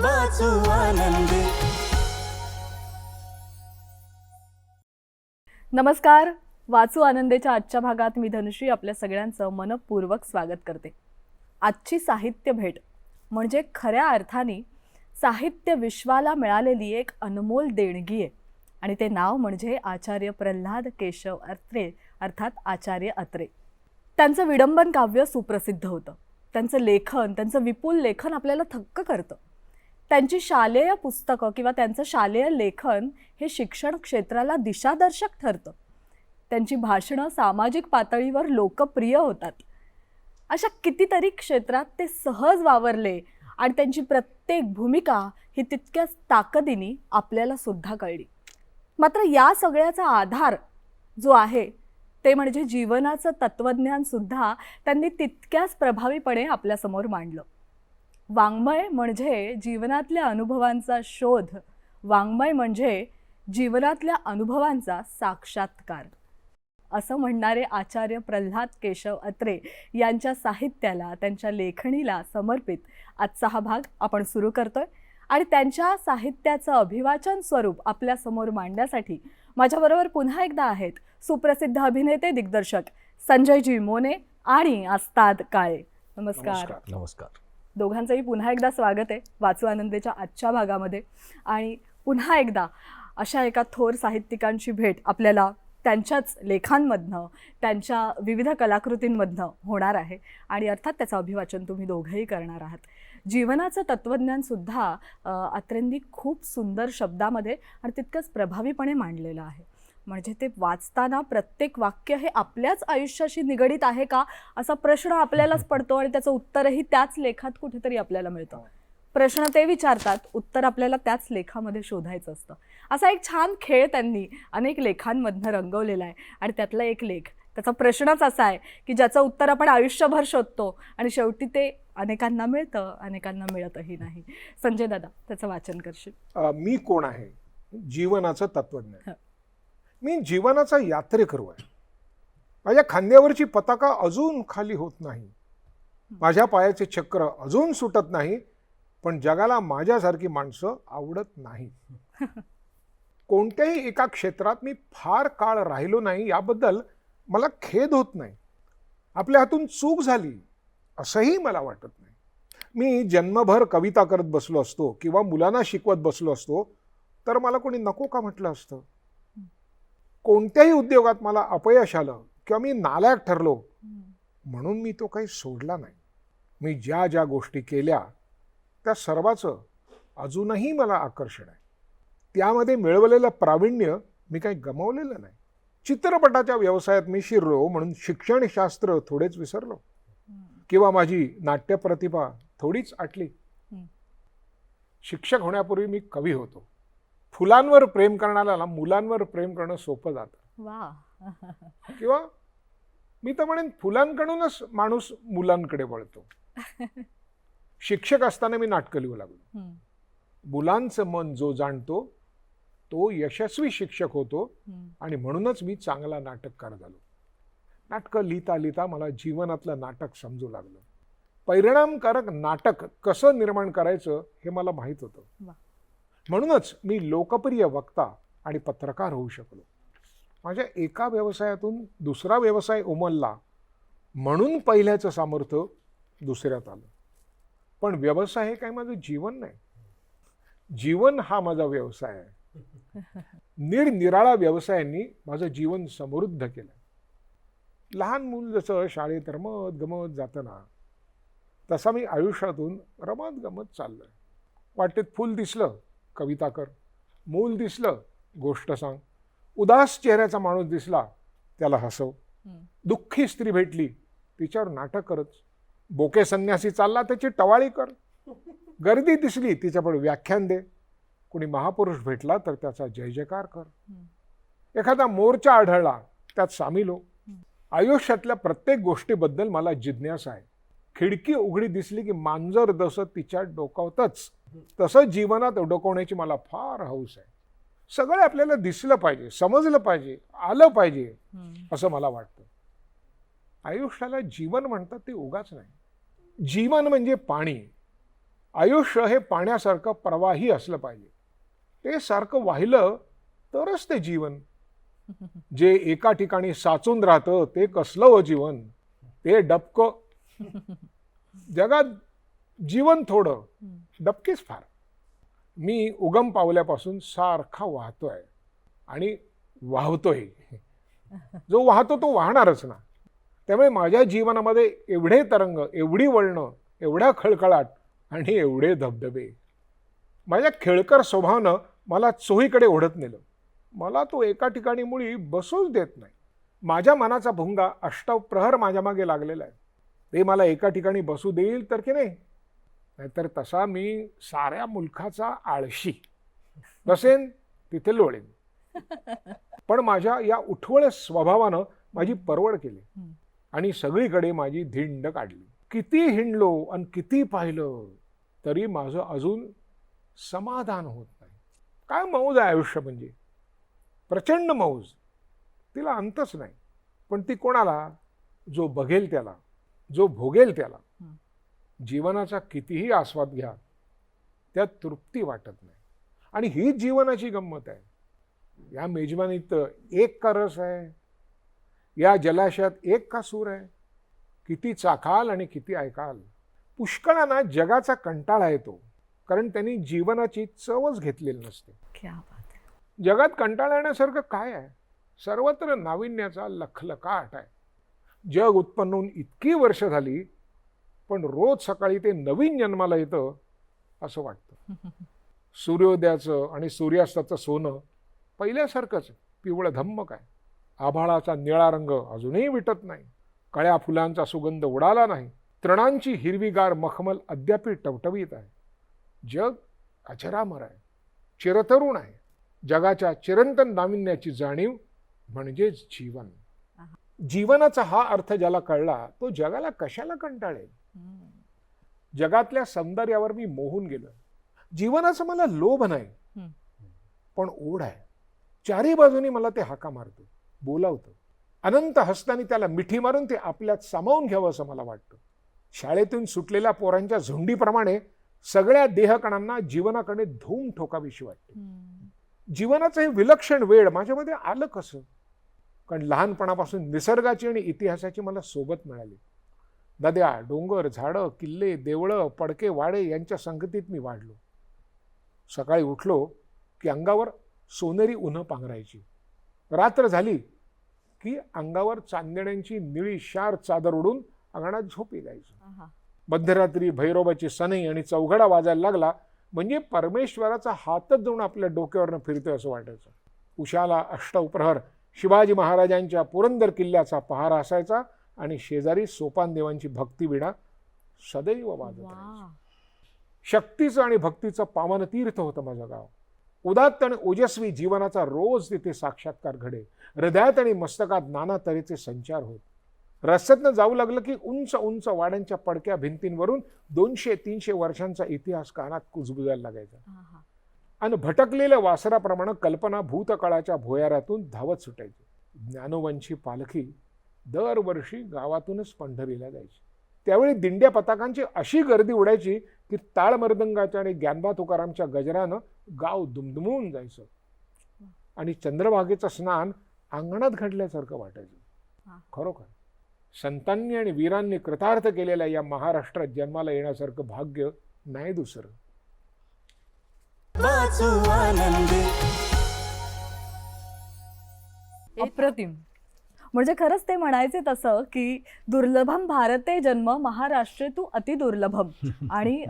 वाचू आनंदी. नमस्कार. वाचू आनंदेच्या आजच्या भागात मी धनुश्री आपल्या सगळ्यांचं मनपूर्वक स्वागत करते. आजची साहित्य भेट म्हणजे खऱ्या अर्थाने साहित्य विश्वाला मिळालेली एक अनमोल देणगी आहे आणि ते नाव म्हणजे आचार्य प्रल्हाद केशव अत्रे अर्थात आचार्य अत्रे. त्यांचं विडंबन काव्य सुप्रसिद्ध होतं. त्यांचं लेखन त्यांचं विपुल लेखन आपल्याला थक्क करतं. त्यांची शालेय पुस्तकं किंवा त्यांचं शालेय लेखन हे शिक्षण क्षेत्राला दिशादर्शक ठरतं. त्यांची भाषणं सामाजिक पातळीवर लोकप्रिय होतात. अशा कितीतरी क्षेत्रात ते सहज वावरले आणि त्यांची प्रत्येक भूमिका ही तितक्याच ताकदीने आपल्याला सुद्धा कळली. मात्र या सगळ्याचा आधार जो आहे ते म्हणजे जीवनाचं तत्त्वज्ञानसुद्धा त्यांनी तितक्याच प्रभावीपणे आपल्यासमोर मांडलं. वाङ्मय म्हणजे जीवनातल्या अनुभवांचा शोध. वाङ्मय म्हणजे जीवनातल्या अनुभवांचा साक्षात्कार. असं म्हणणारे आचार्य प्रल्हाद केशव अत्रे यांच्या साहित्याला त्यांच्या लेखणीला समर्पित आजचा हा भाग आपण सुरू करतोय. आणि त्यांच्या साहित्याचं अभिवाचन स्वरूप आपल्यासमोर मांडण्यासाठी माझ्याबरोबर पुन्हा एकदा आहेत सुप्रसिद्ध अभिनेते दिग्दर्शक संजयजी मोने आणि आस्ताद काळे. नमस्कार. नमस्कार. दोघांचंही पुन्हा एकदा स्वागत आहे वाचू आनंदेच्या आजच्या भागामध्ये. आणि पुन्हा एकदा अशा एका थोर साहित्यिकांची भेट आपल्याला त्यांच्याच लेखांमधनं त्यांच्या विविध कलाकृतींमधनं होणार आहे. आणि अर्थात त्याचं अभिवाचन तुम्ही दोघंही करणार आहात. जीवनाचं तत्त्वज्ञानसुद्धा अत्रेंनी खूप सुंदर शब्दामध्ये आणि तितकंच प्रभावीपणे मांडलेलं आहे. म्हणजे ते वाचताना प्रत्येक वाक्य हे आपल्याच आयुष्याशी निगडीत आहे का? असा प्रश्न आपल्यालाच पडतो आणि त्याचं उत्तरही त्याच लेखात कुठेतरी आपल्याला मिळतं. प्रश्न ते विचारतात उत्तर आपल्याला त्याच लेखामध्ये शोधायचं असतं. असा एक छान खेळ त्यांनी अनेक लेखांमधनं रंगवलेला आहे. आणि त्यातला एक लेख त्याचा प्रश्नच असा आहे की ज्याचं उत्तर आपण आयुष्यभर शोधतो आणि शेवटी ते अनेकांना मिळतं अनेकांना मिळतही नाही. संजय दादा त्याचं वाचन करशील? मी कोण आहे? जीवनाचं तत्वज्ञान हं. मी जीवनाचा यात्रेकरू आहे. माझ्या खांद्यावरची पताका अजून खाली होत नाही. माझ्या पायाचे चक्र अजून सुटत नाही पण जगाला माझ्यासारखी माणसं आवडत नाही. कोणत्याही एका क्षेत्रात मी फार काळ राहिलो नाही याबद्दल मला खेद होत नाही. आपल्या हातून चूक झाली असंही मला वाटत नाही. मी जन्मभर कविता करत बसलो असतो किंवा मुलांना शिकवत बसलो असतो तर मला कोणी नको का म्हटलं असतं? कोणत्याही उद्योगात मला अपयश आलं किंवा मी नालायक ठरलो म्हणून मी तो काही सोडला नाही. मी ज्या ज्या गोष्टी केल्या त्या सर्वाचं अजूनही मला आकर्षण आहे. त्यामध्ये मिळवलेलं प्रावीण्य मी काही गमावलेलं नाही. चित्रपटाच्या व्यवसायात मी शिरलो म्हणून शिक्षणशास्त्र थोडेच विसरलो. किंवा माझी नाट्य प्रतिभा थोडीच आटली. शिक्षक होण्यापूर्वी मी कवी होतो. फुलांवर प्रेम करणाऱ्याला मुलांवर प्रेम करणं सोपं जातं. किंवा मी तर म्हणेन फुलांकडूनच माणूस मुलांकडे वळतो. शिक्षक असताना मी नाटकं लिहू लागलो. मुलांचं मन जो जाणतो तो यशस्वी शिक्षक होतो. आणि म्हणूनच मी चांगला नाटककार झालो. नाटकं लिहिता लिहिता मला जीवनातलं नाटक समजू लागलं. परिणामकारक नाटक कसं निर्माण करायचं हे मला माहीत होतं. म्हणूनच मी लोकप्रिय वक्ता आणि पत्रकार होऊ शकलो. माझ्या एका व्यवसायातून दुसरा व्यवसाय उमलला म्हणून पहिल्याचं सामर्थ्य दुसऱ्यात आलं. पण व्यवसाय हे काय माझं जीवन नाही. जीवन हा माझा व्यवसाय आहे. निरनिराळा व्यवसायांनी माझं जीवन समृद्ध केलं. लहान मूल जसं शाळेत रमत गमत जातं ना तसा मी आयुष्यातून रमत गमत चाललोय. वाटेत फुल दिसलं कविता कर. मूल दिसलं गोष्ट सांग. उदास चेहऱ्याचा माणूस दिसला त्याला हसव. दुःखी स्त्री भेटली तिच्यावर नाटक करत बोके संन्यासी चालला त्याची टवाळी कर. गर्दी दिसली तिच्यापुढे व्याख्यान दे. कुणी महापुरुष भेटला तर त्याचा जय जयकार कर. एखादा मोर्चा आढळला त्यात सामील हो. आयुष्यातल्या प्रत्येक गोष्टीबद्दल मला जिज्ञासा आहे. खिडकी उघडी दिसली की मांजर जसं तिच्या डोकावतच. तसं जीवनात डोकवण्याची मला फार हौस आहे. सगळं आपल्याला दिसलं पाहिजे समजलं पाहिजे आलं पाहिजे. असं मला वाटतं. आयुष्याला जीवन म्हणतात ते उगाच नाही. जीवन म्हणजे पाणी. आयुष्य हे पाण्यासारखं प्रवाही असलं पाहिजे. ते सारखं वाहिलं तरच ते जीवन. जे एका ठिकाणी साचून राहतं ते कसलं हो जीवन? ते डबक. जगात जीवन थोडं डबकेच फार. मी उगम पावल्यापासून सारखा वाहतोय आणि वाहतोय. जो वाहतो तो वाहणारच ना. त्यामुळे माझ्या जीवनामध्ये एवढे तरंग एवढी वळणं एवढ्या खळखळाट आणि एवढे धबधबे. माझ्या खेळकर स्वभावानं मला चोहीकडे ओढत नेलं. मला तो एका ठिकाणी मुळी बसूच देत नाही. माझ्या मनाचा भुंगा अष्टव प्रहर माझ्या मागे लागलेला आहे. ते मला एका ठिकाणी बसू देईल तर की नाही? नाहीतर तसा मी साऱ्या मुलखाचा आळशी. बसेन तिथे लोळेन. पण माझ्या या उठवळ स्वभावानं माझी परवड केली. आणि सगळीकडे माझी धिंड काढली. किती हिंडलो आणि किती पाहिलं तरी माझं अजून समाधान होत नाही. काय मौज आहे आयुष्य म्हणजे? प्रचंड मौज. तिला अंतच नाही. पण ती कोणाला? जो बघेल त्याला. जो भोगेल त्याला. जीवनाचा कितीही आस्वाद घ्या त्यात तृप्ती वाटत नाही. आणि हीच जीवनाची गंमत आहे. या मेजवानीत एक का रस आहे? या जलाशयात एक का सूर आहे? किती चाखाल आणि किती ऐकाल? पुष्कळांना जगाचा कंटाळा येतो कारण त्यांनी जीवनाची चवच घेतलेली नसते. क्या बात आहे. जगात कंटाळा येण्यासारखं काय आहे? सर्वत्र नाविन्याचा लखलकाट आहे. जग उत्पन्न होऊन इतकी वर्ष झाली पण रोज सकाळी ते नवीन जन्माला येतं असं वाटतं. सूर्योदयाचं आणि सूर्यास्ताचं सोनं पहिल्यासारखंच पिवळं धम्मक आहे. आभाळाचा निळा रंग अजूनही विटत नाही. कळ्या फुलांचा सुगंध उडाला नाही. तृणांची हिरवीगार मखमल अद्यापी टवटवीत आहे. जग अचरामर आहे. चिरतरुण आहे. जगाच्या चिरंतन नाविन्याची जाणीव म्हणजेच जीवन. जीवनाचा हा अर्थ ज्याला कळला तो जगाला कशाला कंटाळेल. जगातल्या सौंदर्यावर मी मोहून गेलो जीवनाचा मला लोभ नाही. पण ओढ आहे. चारही बाजूनी मला ते हाका मारतं बोलावतं. अनंत हस्तानी त्याला मिठी मारून ते आपल्यात सामावून घ्यावं असं मला वाटतं. शाळेतून सुटलेल्या पोरांच्या झुंडीप्रमाणे सगळ्या देहकणांना जीवनाकडे धूम ठोकावीशी वाटते. जीवनाचं हे विलक्षण वेळ माझ्यामध्ये आलं कसं? कारण लहानपणापासून निसर्गाची आणि इतिहासाची मला सोबत मिळाली. नद्या डोंगर झाडं किल्ले देवळं पडके वाडे यांच्या संगतीत मी वाढलो. सकाळी उठलो की अंगावर सोनेरी उन्हं पांघरायची. रात्र झाली की अंगावर चांदण्यांची निळी शार चादर उडून अंगणात झोप आहा. मध्यरात्री भैरवाची सनई आणि चौघडा वाजायला लागला म्हणजे परमेश्वराचा हातच जाऊन आपल्या डोक्यावरनं फिरतोय असं वाटायचं. उशाला अष्टप्रहर शिवाजी महाराजांच्या पुरंदर किल्ल्याचा पहारा असायचा आणि शेजारी सोपान देवांची भक्तिविणा सदैव वाजत शक्तीचं आणि भक्तीचं पावन तीर्थ होतं माझं गाव. उदात्त आणि ओजस्वी जीवनाचा रोज तिथे साक्षात्कार घडे. हृदयात आणि मस्तकात नाना तऱ्हेचे संचार होत. रस्त्यातनं जाऊ लागलं की उंच उंच वाड्यांच्या पडक्या भिंतींवरून दोनशे तीनशे वर्षांचा इतिहास कानात कुजबुजायला लागायचा. आणि भटकलेल्या वासराप्रमाणे कल्पना भूतकाळाच्या भोयारातून धावत सुटायची. ज्ञानोबांची पालखी दरवर्षी गावातूनच पंढरीला जायची. त्यावेळी दिंड्या पताकांची अशी गर्दी उडायची की टाळ मृदंगाच्या आणि ज्ञानबा तुकारामच्या गजरानं गाव दुमदुमून जायचं. आणि चंद्रभागेचं स्नान अंगणात घडल्यासारखं वाटायचं. खरोखर. संतांनी आणि वीरांनी कृतार्थ केलेल्या या महाराष्ट्रात जन्माला येण्यासारखं भाग्य नाही दुसरं. वाचू आनंदे. अप्रतिम. म्हणजे खरंच ते म्हणायचे तसं की दुर्लभम भारते जन्म महाराष्ट्रे तू अतिदुर्लभम आणि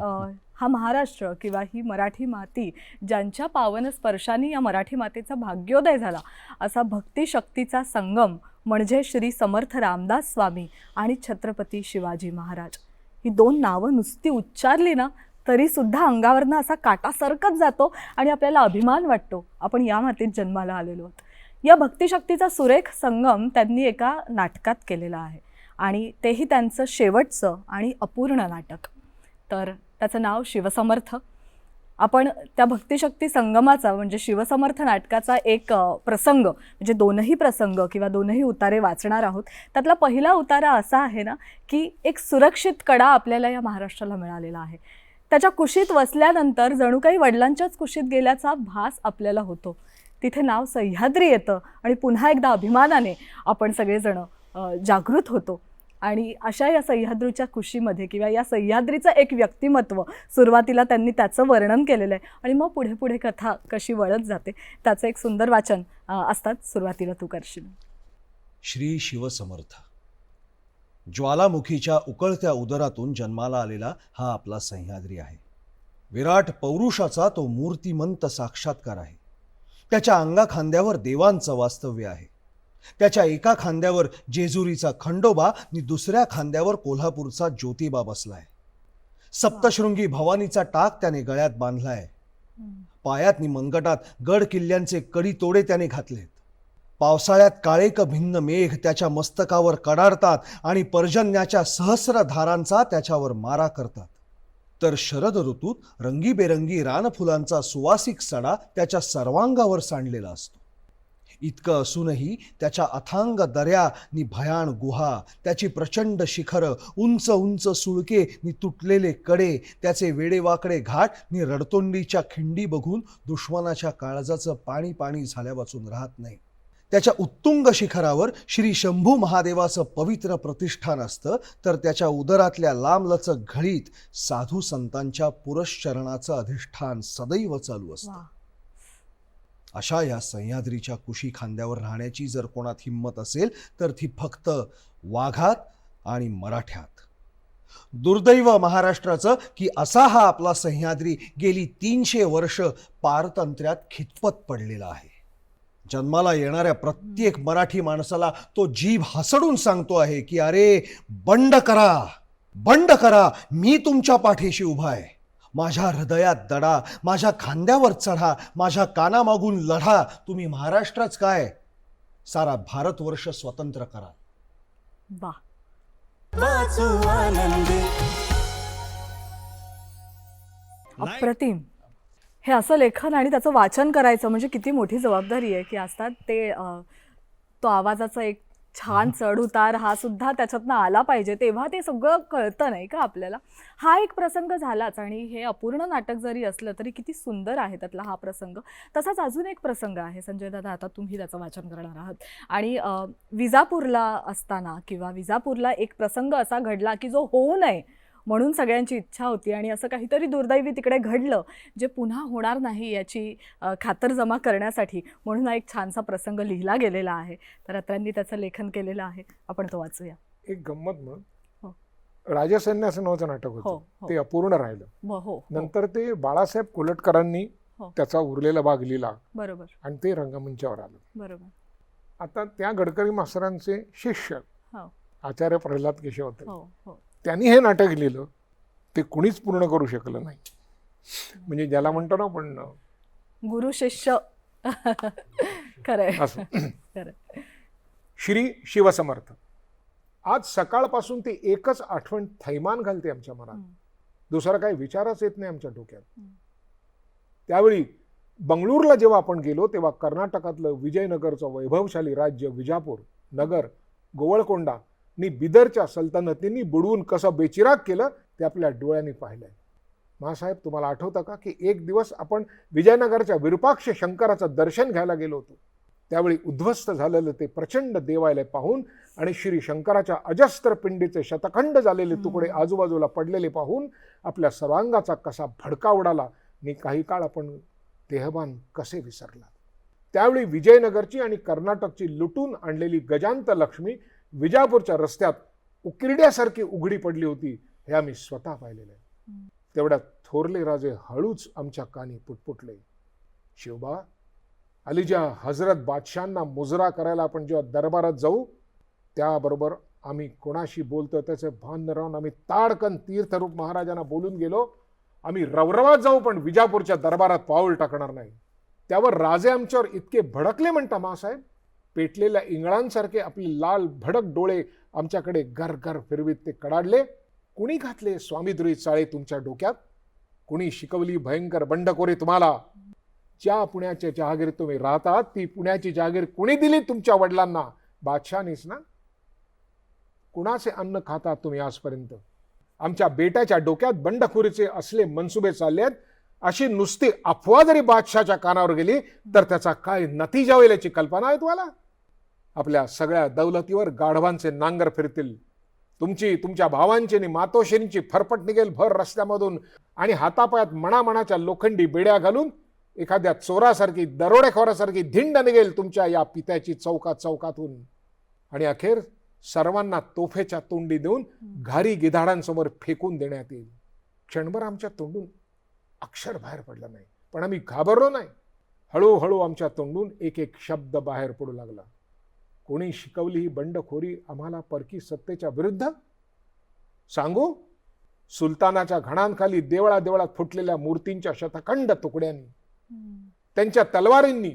हा महाराष्ट्र किंवा ही मराठी माती ज्यांच्या पावन स्पर्शाने या मराठी मातेचा भाग्योदय झाला असा भक्तिशक्तीचा संगम म्हणजे श्री समर्थ रामदास स्वामी आणि छत्रपती शिवाजी महाराज. ही दोन नावं नुसती उच्चारली ना तरी सुद्धा अंगावरनं असा काटा सरकत जातो आणि आपल्याला अभिमान वाटतो. आपण या मातीत जन्माला आलेलो आहोत. या भक्तिशक्तीचा सुरेख संगम त्यांनी एका नाटकात केलेला आहे आणि तेही त्यांचं शेवटचं आणि अपूर्ण नाटक. तर त्याचं नाव शिवसमर्थ. आपण त्या भक्तिशक्ती संगमाचा म्हणजे शिवसमर्थ नाटकाचा एक प्रसंग म्हणजे दोनही प्रसंग किंवा दोनही उतारे वाचणार आहोत. त्यातला पहिला उतारा असा आहे ना की एक सुरक्षित कडा आपल्याला या महाराष्ट्राला मिळालेला आहे. त्याच्या कुशीत वसल्यानंतर जणू काही वडिलांच्याच कुशीत गेल्याचा भास आपल्याला होतो. तिथे नाव सह्याद्री येतं आणि पुन्हा एकदा अभिमानाने आपण सगळेजण जागृत होतो. आणि अशा या सह्याद्रीच्या कुशीमध्ये किंवा या सह्याद्रीचं एक व्यक्तिमत्व सुरुवातीला त्यांनी त्याचं वर्णन केलेलं आहे. आणि मग पुढे पुढे कथा कशी वळत जाते त्याचं एक सुंदर वाचन असतात सुरुवातीला तू करशील. श्री शिवसमर्थ. ज्वालामुखीच्या उकळत्या उदरातून जन्माला आलेला हा आपला सह्याद्री आहे. विराट पौरुषाचा तो मूर्तिमंत साक्षात्कार आहे. त्याच्या अंगा खांद्यावर देवांचं वास्तव्य आहे. त्याच्या एका खांद्यावर जेजुरीचा खंडोबा आणि दुसऱ्या खांद्यावर कोल्हापूरचा ज्योतिबा बसलाय. सप्तशृंगी भवानीचा टाक त्याने गळ्यात बांधलाय. पायात नि मनगटात गड किल्ल्यांचे कडी तोडे त्याने घातलेत. पावसाळ्यात काळेक भिन्न मेघ त्याच्या मस्तकावर कडाडतात आणि पर्जन्याच्या सहस्र धारांचा त्याच्यावर मारा करतात. तर शरद ऋतूत रंगीबेरंगी रानफुलांचा सुवासिक सडा त्याच्या सर्वांगावर सांडलेला असतो. इतकं असूनही त्याच्या अथांग दऱ्या नि भयाण गुहा त्याची प्रचंड शिखरं उंच उंच सुळके नि तुटलेले कडे त्याचे वेडेवाकडे घाट नि रडतोंडीच्या खिंडी बघून दुश्मनाच्या काळजाचं पाणी पाणी झाल्या वाचून राहत नाही. त्याच्या उत्तुंग शिखरावर श्री शंभू महादेवाचं पवित्र प्रतिष्ठान असतं तर त्याच्या उदरातल्या लांबलचक घळीत साधू संतांच्या पुरश्चरणाचं अधिष्ठान सदैव चालू असतं. अशा या सह्याद्रीच्या कुशी खांद्यावर राहण्याची जर कोणात हिंमत असेल तर ती फक्त वाघात आणि मराठ्यात. दुर्दैव महाराष्ट्राचं की असा हा आपला सह्याद्री गेली तीनशे वर्ष पारतंत्र्यात खितपत पडलेला आहे. जन्माला येणाऱ्या प्रत्येक मराठी माणसाला तो जीभ हसडून सांगतो आहे की अरे बंड करा बंड करा मी तुमच्या पाठीशी उभा आहे. माझ्या हृदयात दडा माझ्या खांद्यावर चढा माझ्या कानामागून लढा. तुम्ही महाराष्ट्रच काय? सारा भारतवर्ष स्वतंत्र करा. वा. वाचू आनंदे. अप्रतिम. हे असं लेखन आणि त्याचं वाचन करायचं म्हणजे किती मोठी जबाबदारी आहे की असतात ते तो आवाजाचा एक छान चढ उतार हा सुद्धा त्याच्यातनं आला पाहिजे तेव्हा ते सगळं कळतं नाही का आपल्याला. हा एक प्रसंग झालाच आणि हे अपूर्ण नाटक जरी असलं तरी किती सुंदर आहे त्यातला हा प्रसंग. तसाच अजून एक प्रसंग आहे संजय दादा आता तुम्ही त्याचं वाचन करणार आहात. आणि विजापूरला असताना किंवा विजापूरला एक प्रसंग असा घडला की जो होऊ नये म्हणून सगळ्यांची इच्छा होती. आणि असं काहीतरी दुर्दैवी तिकडे घडलं जे पुन्हा होणार नाही याची खातरजमा करण्यासाठी म्हणून हा एक छानसा प्रसंग लिहिला गेलेला आहे. तर अत्र्यांनी त्याचं लेखन केलेलं आहे. आपण तो वाचूया. एक गंमत मग हो. राजसैन्य असं नावाचं नाटक हो, होतं. हो. ते अपूर्ण राहिलं. हो हो, नंतर ते बाळासाहेब कोलटकरांनी हो. त्याचा उरलेला भाग लिहिला. बरोबर. आणि ते रंगमंचावर आलं. बरोबर. आता त्या गडकरी मास्तरांचे शिष्य हो. आचार्य प्रल्हाद केशव होते हो हो. त्यांनी हे नाटक लिहिलं ते कुणीच पूर्ण करू शकलं नाही. म्हणजे ज्याला म्हणतो ना आपण गुरु शिष्य. खरंय. असं. खरंय. श्री शिवसमर्थ. आज सकाळपासून ती एकच आठवण थैमान घालते आमच्या मनात. दुसरा काही विचारच येत नाही आमच्या डोक्यात. त्यावेळी बंगळूरला जेव्हा आपण गेलो तेव्हा कर्नाटकातलं विजयनगरचं वैभवशाली राज्य विजापूर नगर गोवळकोंडा नि बिदरच्या सल्तनतींनी बुडवून कसं बेचिराग केलं ते आपल्या डोळ्यांनी पाहिलंय. महासाहेब तुम्हाला आठवतं का की एक दिवस आपण विजयनगरच्या विरूपाक्ष शंकराचं दर्शन घ्यायला गेलो होतो? त्यावेळी उद्ध्वस्त झालेलं ते प्रचंड देवालय पाहून आणि श्री शंकराच्या अजस्त्र पिंडीचे शतखंड झालेले तुकडे आजूबाजूला पडलेले पाहून आपल्या सर्वांगाचा कसा भडका उडाला आणि काही काळ आपण देहबान कसे विसरला? त्यावेळी विजयनगरची आणि कर्नाटकची लुटून आणलेली गजांत लक्ष्मी विजापूरच्या रस्त्यात उकिरड्यासारखी उघडी पडली होती हे आम्ही स्वतः पाहिलेलं आहे. तेवढ्यात थोरले राजे हळूच आमच्या कानी पुटपुटले. शिवबा अलीजा हजरत बादशांना मुजरा करायला आपण जेव्हा दरबारात जाऊ त्याबरोबर आम्ही कोणाशी बोलतो त्याचे भान न राहून आम्ही ताडकन तीर्थरूप महाराजांना बोलून गेलो. आम्ही रवरवात जाऊ पण विजापूरच्या दरबारात पाऊल टाकणार नाही. त्यावर राजे आमच्यावर इतके भडकले म्हणता मासाहेब. पेटलेल्या इंगळांसारखे आपले लाल भडक डोळे आमच्याकडे घर घर फिरवीत ते कडाडले. कुणी घातले स्वामीद्रोही चाळे तुमच्या डोक्यात? कुणी शिकवली भयंकर बंडखोरी तुम्हाला? ज्या पुण्याच्या जहागीर तुम्ही राहतात ती पुण्याची जहागीर कुणी दिली तुमच्या वडिलांना? बादशानीच ना? कुणाचे अन्न खातात तुम्ही आजपर्यंत? आमच्या बेटाच्या डोक्यात बंडखोरीचे असले मनसुबे चालले आहेत अशी नुसती अफवा जरी बादशाच्या कानावर गेली तर त्याचा काय नतीजा होईल याची कल्पना आहे तुम्हाला? आपल्या सगळ्या दौलतीवर गाढवांचे नांगर फिरतील. तुमची तुमच्या भावांची आणि मातोश्रींची फरफट निघेल भर रस्त्यामधून आणि हातापायात मणामणाच्या लोखंडी बेड्या घालून एखाद्या चोरासारखी दरोडेखोरासारखी धिंड निघेल तुमच्या या पित्याची चौकात चौकातून आणि अखेर सर्वांना तोफेच्या तोंडी देऊन घारी गिधाडांसमोर फेकून देण्यात येईल. क्षणभर आमच्या तोंडून अक्षर बाहेर पडलं नाही. पण आम्ही घाबरलो नाही. हळूहळू आमच्या तोंडून एक एक शब्द बाहेर पडू लागला. कोणी शिकवली ही बंडखोरी आम्हाला परकी सत्तेच्या विरुद्ध? सांगू? सुलतानाच्या घणांखाली देवळा देवळात फुटलेल्या मूर्तींच्या शतखंड तुकड्यांनी त्यांच्या तलवारींनी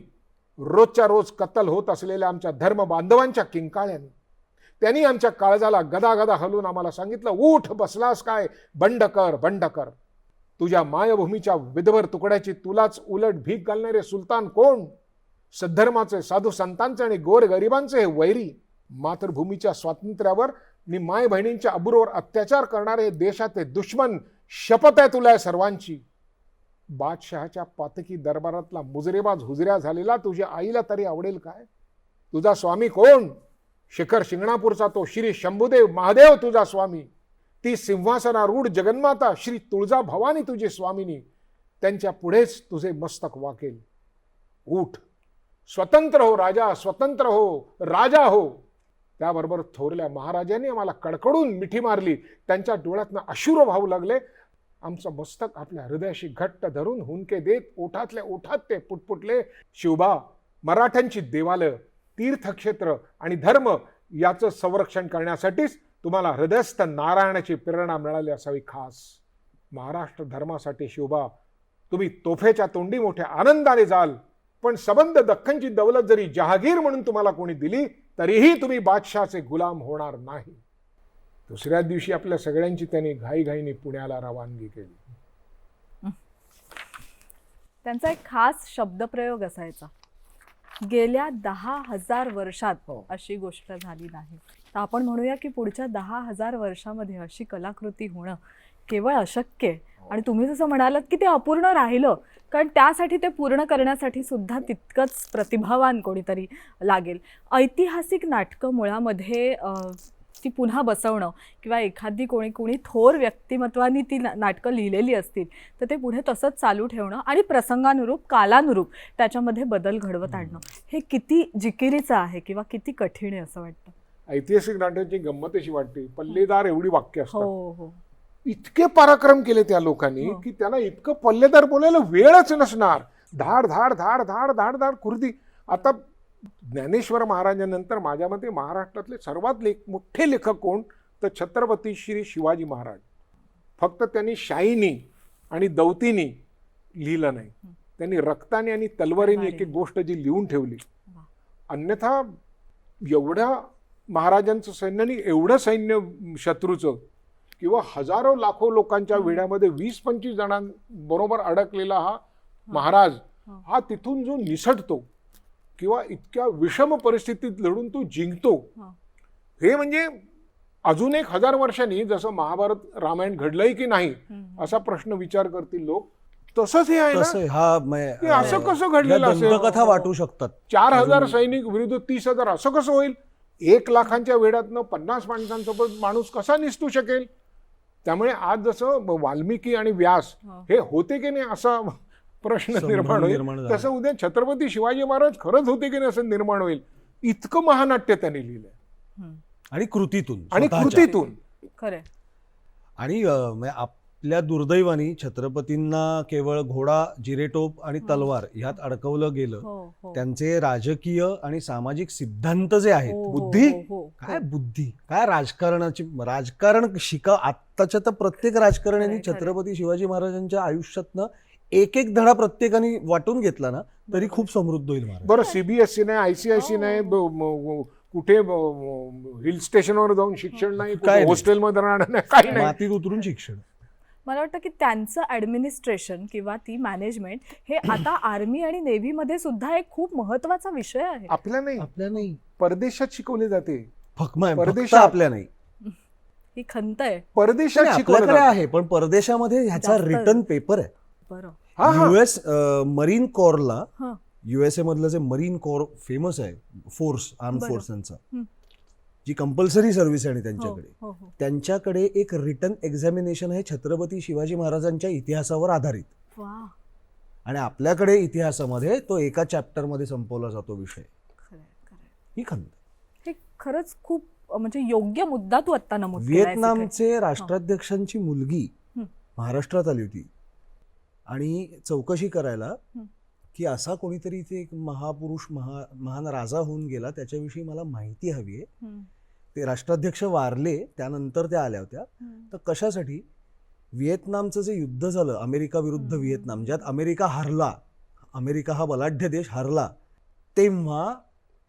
रोजच्या रोज कत्तल होत असलेल्या आमच्या धर्म बांधवांच्या किंकाळ्यांनी त्यांनी आमच्या काळजाला गदा गदा हलवून आम्हाला सांगितलं उठ बसलास काय? बंड कर बंड कर तुझ्या मायभूमीच्या विधवर तुकड्याची तुलाच उलट भीक घालणारे सुलतान कोण? सद्धर्माचे साधू संतांचे आणि गोर गरिबांचे हे वैरी. मातृभूमीच्या स्वातंत्र्यावर आणि माय बहिणींच्या अबूरवर अत्याचार करणारे देशाचे दुश्मन शपथ आहे तुला सर्वांची. बादशहाच्या पातकी दरबारातला मुजरेबाज हुजऱ्या झालेला तुझ्या आईला तरी आवडेल काय? तुझा स्वामी कोण? शिखर शिंगणापूरचा तो श्री शंभुदेव महादेव तुझा स्वामी. ती सिंहासनारूढ जगन्माता श्री तुळजा भवानी तुझी स्वामिनी त्यांच्या पुढेच तुझे मस्तक वाकेल. उठ. स्वतंत्र हो राजा स्वतंत्र हो राजा हो. त्याबरोबर थोरल्या महाराजांनी आम्हाला कडकडून मिठी मारली. त्यांच्या डोळ्यातनं अशुर भाऊ लागले. आमचं मस्तक आपल्या हृदयाशी घट्ट धरून हुंके देत ओठातल्या ओठात ते पुटपुटले. शिवबा मराठ्यांची देवालय तीर्थक्षेत्र आणि धर्म याचं संरक्षण करण्यासाठीच तुम्हाला हृदयस्थ नारायणाची प्रेरणा मिळाली असावी खास. महाराष्ट्र धर्मासाठी शिवबा तुम्ही तोफेच्या तोंडी मोठ्या आनंदाने जाल पण सबंध दख्खनची दौलत जरी जहागीर म्हणून तुम्हाला कोणी दिली तरीही तुम्ही बादशहाचे गुलाम होणार नाही. दुसऱ्या दिवशी आपल्या सगळ्यांची त्यांनी घाईघाईने पुण्याला रवानगी केली. त्यांचा एक खास शब्दप्रयोग असायचा. गेल्या दहा हजार वर्षात हो. अशी गोष्ट झाली नाही. तर आपण म्हणूया की पुढच्या दहा हजार वर्षामध्ये अशी कलाकृती होणं केवळ अशक्य आहे. आणि तुम्ही जसं म्हणालात की ते अपूर्ण राहिलं कारण त्यासाठी ते पूर्ण करण्यासाठी सुद्धा तितकंच प्रतिभावान कोणीतरी लागेल. ऐतिहासिक नाटकं मुळामध्ये ती पुन्हा बसवणं किंवा एखादी कोणी कोणी थोर व्यक्तिमत्वानी ती ना- नाटकं लिहिलेली असतील तर ते पुढे तसंच चालू ठेवणं आणि प्रसंगानुरूप कालानुरूप त्याच्यामध्ये बदल घडवत आणणं. हे किती जिकिरीचं आहे किंवा किती कठीण आहे असं वाटतं? ऐतिहासिक नाटकाची गंमत अशी वाटते. पल्लेदार एवढी वाक्य असतात. हो हो. इतके पराक्रम केले त्या लोकांनी हो. की त्यांना इतकं पल्लेदार बोलायला वेळच नसणार. धाड धाड धाड धाड धाड धाड कुर्दी. आता ज्ञानेश्वर महाराजांनंतर माझ्या मते महाराष्ट्रातले सर्वात लेख मोठे लेखक कोण? तर छत्रपती श्री शिवाजी महाराज. फक्त त्यांनी शाईनी आणि दौतीनी लिहिलं नाही. त्यांनी रक्ताने आणि तलवारीने एक एक गोष्ट जी लिहून ठेवली. अन्यथा एवढ्या महाराजांचं सैन्य आणि एवढं सैन्य शत्रूचं किंवा हजारो लाखो लोकांच्या वेड्यामध्ये वीस पंचवीस जणांबरोबर अडकलेला हा महाराज. हा तिथून जो निसटतो किंवा इतक्या विषम परिस्थितीत लढून तो जिंकतो हा. हे म्हणजे अजून एक हजार वर्षांनी जसं महाभारत रामायण घडलंय की नाही. असा प्रश्न विचार करतील लोक तसंच हे आहे ना तसं हा म- हे असं कसं घडलेलं असेल? दंतकथा वाटू शकतात चार हजार सैनिक विरुद्ध तीस हजार असं कसं होईल एक लाखांच्या वेड्यातनं पन्नास माणसांसोबत माणूस कसा निसटू शकेल त्यामुळे आज जसं वाल्मिकी आणि व्यास. हे होते की नाही असा प्रश्न निर्माण निर्माण होईल. तसं उद्या छत्रपती शिवाजी महाराज खरंच होते की नाही असं निर्माण होईल इतकं महानाट्य त्यांनी लिहिलंय. आणि कृतीतून आणि. कृतीतून खरंय आणि म्हणजे आपल्या दुर्दैवानी छत्रपतींना केवळ घोडा जिरेटोप आणि तलवार ह्यात अडकवलं गेलं हो हो त्यांचे राजकीय आणि सामाजिक सिद्धांत जे आहेत हो, हो, बुद्धी? हो, हो, काय बुद्धी काय राजकारणाची राजकारण शिका आत्ताच्या तर प्रत्येक राजकारण्याने. छत्रपती शिवाजी महाराजांच्या आयुष्यातनं एक एक धडा प्रत्येकाने वाटून घेतला ना तरी. खूप समृद्ध होईल महाराज. बरं सीबीएसई नाही आयसीआयसी नाही. ब- म- म- कुठे हिल स्टेशनवर जाऊन शिक्षण नाही काय नाही. हॉस्टेलमध्ये राहणं नाही काही नाही. मातीत उतरून शिक्षण. मला वाटतं की त्यांचं ऍडमिनिस्ट्रेशन किंवा ती मॅनेजमेंट हे आता आर्मी आणि नेव्हीमध्ये सुद्धा एक खूप महत्त्वाचा विषय आहे. आपल्या नाही. आपल्या नाही. परदेशात शिकवले जाते. फक्त परदेशात- आपल्या नाही. ही खंत आहे. परदेशात नाही, शिकवलं आपल्याकडे जाते. आहे पण परदेशामध्ये ह्याचा जास्त. रिटर्न पेपर आहे. बरं. युएस मरीन कोरला युएसए मधलं जे मरीन कोर फेमस आहे फोर्स आर्म बरं. फोर्स त्यांचा हं. जी कंपल्सरी सर्व्हिस आहे आणि हो त्यांच्याकडे. हो हो त्यांच्याकडे एक रिटर्न एक्झामिनेशन आहे छत्रपती शिवाजी महाराजांच्या इतिहासावर आधारित. आणि आपल्याकडे इतिहासामध्ये तो एका चॅप्टरमध्ये संपवला जातो विषय. ही खंत. हे खरंच खूप म्हणजे योग्य मुद्दा तू आता नमूद इथे. व्हिएतनामचे राष्ट्राध्यक्षांची मुलगी. महाराष्ट्रात आली होती. आणि चौकशी करायला. की असा कोणीतरी एक महापुरुष महा महान राजा होऊन गेला त्याच्याविषयी मला माहिती हवी आहे ते राष्ट्राध्यक्ष वारले त्यानंतर त्या आल्या होत्या. तर कशासाठी व्हिएतनामचं जे युद्ध झालं अमेरिका विरुद्ध. व्हिएतनाम ज्यात अमेरिका हरला अमेरिका हा बलाढ्य देश हरला तेव्हा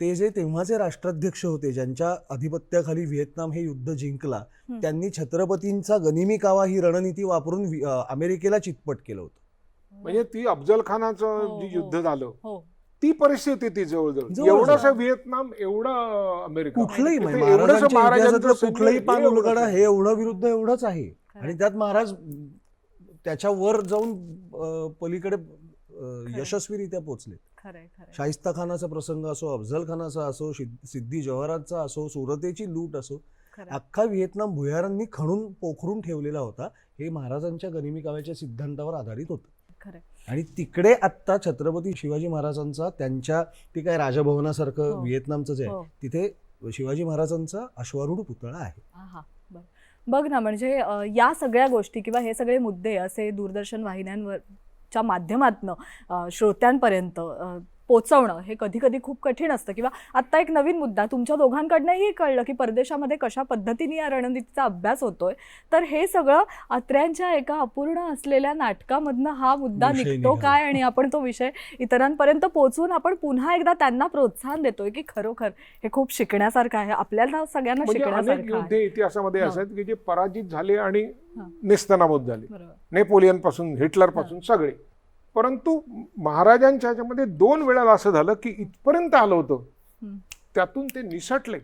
ते जे तेव्हाचे राष्ट्राध्यक्ष होते ज्यांच्या अधिपत्याखाली व्हिएतनाम हे युद्ध जिंकला. त्यांनी छत्रपतींचा गनिमी कावा ही रणनीती वापरून अमेरिकेला चितपट केलं होतं म्हणजे ती अफजल खानाचं हो, जे हो. युद्ध झालं हो. ती परिस्थिती ती जवळजवळ. एवढंसं व्हिएतनाम एवढं अमेरिका. कुठलंही म्हणजे सैन्य कुठलंही हे पान एवढंच उलगडा आहे. हे एवढं विरुद्ध एवढंच आहे. आणि त्यात महाराज त्याच्या वर जाऊन पलीकडे यशस्वीरित्या खरंय शाहिस्ता खानाचा प्रसंग असो अफजल खानाचा असो सिद्धी जवाहराचा असो सुरतेची लूट असो अख्खा व्हिएतनाम भुयारांनी खणून पोखरून ठेवलेला होता हे महाराजांच्या गनिमी काव्याच्या सिद्धांतावर आधारित होतं. आणि तिकडे आत्ता छत्रपती शिवाजी महाराजांचा त्यांच्या ते काय राजभवनासारखं हो. व्हिएतनामचं जे आहे हो तिथे शिवाजी महाराजांचा अश्वारूढ पुतळा आहे आहा, बरं. बघ ना म्हणजे अ, या सगळ्या गोष्टी किंवा हे सगळे मुद्दे असे दूरदर्शन वाहिन्यांवरच्या माध्यमातनं श्रोत्यांपर्यंत अ, पोचवणं हे कधी कधी खूप कठीण असतं. किंवा आत्ता एक नवीन मुद्दा तुमच्या दोघांकडनंही कळलं की परदेशामध्ये कशा पद्धतीने या रणनीतीचा अभ्यास होतोय तर हे सगळं अत्र्यांच्या एका अपूर्ण असलेल्या नाटकामधनं हा मुद्दा निघतो. काय? आणि आपण तो विषय इतरांपर्यंत पोहोचवून आपण पुन्हा एकदा त्यांना प्रोत्साहन देतोय की खरोखर हे खूप शिकण्यासारखं आहे. आपल्याला सगळ्यांना म्हणजे शिकण्यासारखं युद्धे इतिहासामध्ये. असतात की जे पराजित झाले आणि. निस्तनाबूत झाले. नेपोलियनपासून हिटलरपासून सगळे. परंतु महाराजांच्या ह्याच्यामध्ये दोन वेळेला असं झालं की इथपर्यंत आलं होतं. त्यातून ते निसटले.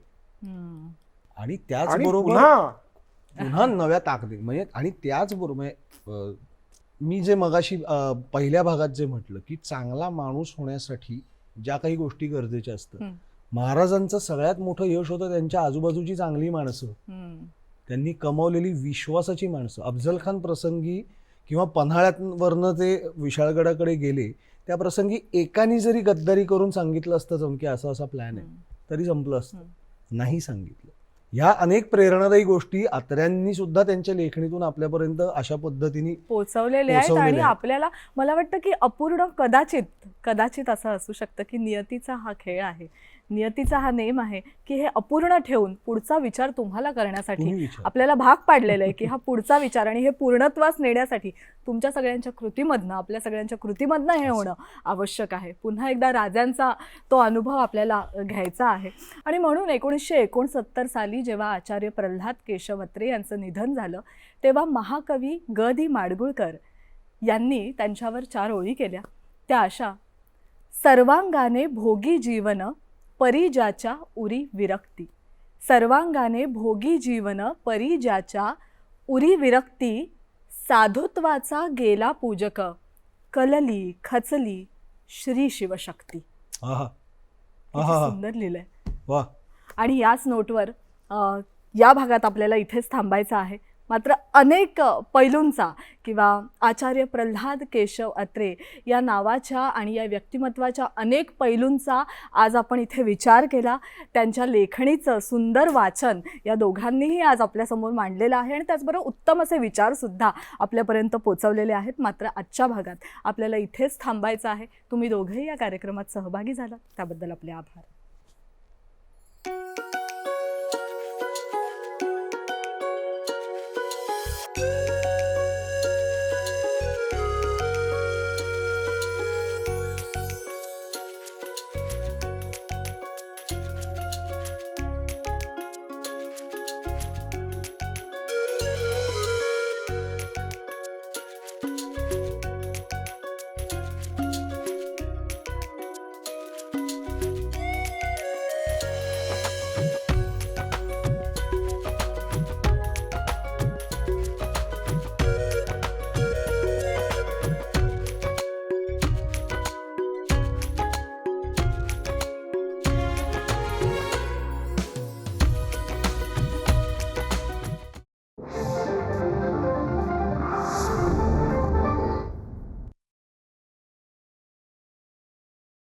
आणि त्याचबरोबर पुन्हा नव्या ताकदी म्हणजे आणि त्याचबरोबर म्हणजे, मी जे मगाशी पहिल्या भागात जे म्हटलं की चांगला माणूस होण्यासाठी ज्या काही गोष्टी गरजेच्या असतात. महाराजांचं सगळ्यात मोठं यश होतं त्यांच्या आजूबाजूची चांगली माणसं. त्यांनी कमावलेली विश्वासाची माणसं अफजल खान प्रसंगी किंवा पन्हाळ्यावरनं ते विशाळगडाकडे गेले त्या प्रसंगी एकाने जरी गद्दारी करून सांगितलं असतं चमकी असा असा प्लॅन आहे. तरी संपलं असतं. नाही सांगितलं. ह्या अनेक प्रेरणादायी गोष्टी आत्र्यांनी सुद्धा त्यांच्या लेखणीतून आपल्यापर्यंत अशा पद्धतीने पोचवलेले आहेत आणि. आपल्याला मला वाटतं की अपूर्ण कदाचित कदाचित असं असू शकतं की नियतीचा हा खेळ आहे. नियतीचा हा नेम आहे की हे अपूर्ण ठेवून पुढचा विचार तुम्हाला करण्यासाठी आपल्याला भाग पाडलेलं आहे की हा पुढचा विचार आणि हे पूर्णत्वास नेण्यासाठी तुमच्या सगळ्यांच्या कृतीमधनं आपल्या सगळ्यांच्या कृतीमधनं हे होणं आवश्यक आहे. पुन्हा एकदा राजांचा तो अनुभव आपल्याला घ्यायचा आहे. आणि म्हणून एकोणीसशे एकोणसत्तर साली जेव्हा आचार्य प्रल्हाद केशवत्रे यांचं निधन झालं तेव्हा महाकवी ग. दी. माडगुळकर यांनी त्यांच्यावर चार ओळी केल्या. त्या अशा सर्वांगाने भोगी जीवन परिजाच्या उरी विरक्ती. सर्वांगाने भोगी जीवन परिजाच्या उरी विरक्ती. साधुत्वाचा गेला पूजक कलली खचली श्री शिवशक्ती. सुंदर लिहिलंय. वा. आणि याच नोटवर या भागात आपल्याला इथेच थांबायचं आहे. मात्र अनेक पैलूंचा किंवा आचार्य प्रल्हाद केशव अत्रे या नावाच्या आणि या व्यक्तिमत्वाच्या अनेक पैलूंचा आज आपण इथे विचार केला. त्यांच्या लेखणीचं सुंदर वाचन या दोघांनीही आज आपल्यासमोर मांडलेलं आहे आणि त्याचबरोबर उत्तम असे विचारसुद्धा आपल्यापर्यंत पोचवलेले आहेत. मात्र आजच्या भागात आपल्याला इथेच थांबायचं आहे. तुम्ही दोघेही या कार्यक्रमात सहभागी झाला त्याबद्दल आपले आभार.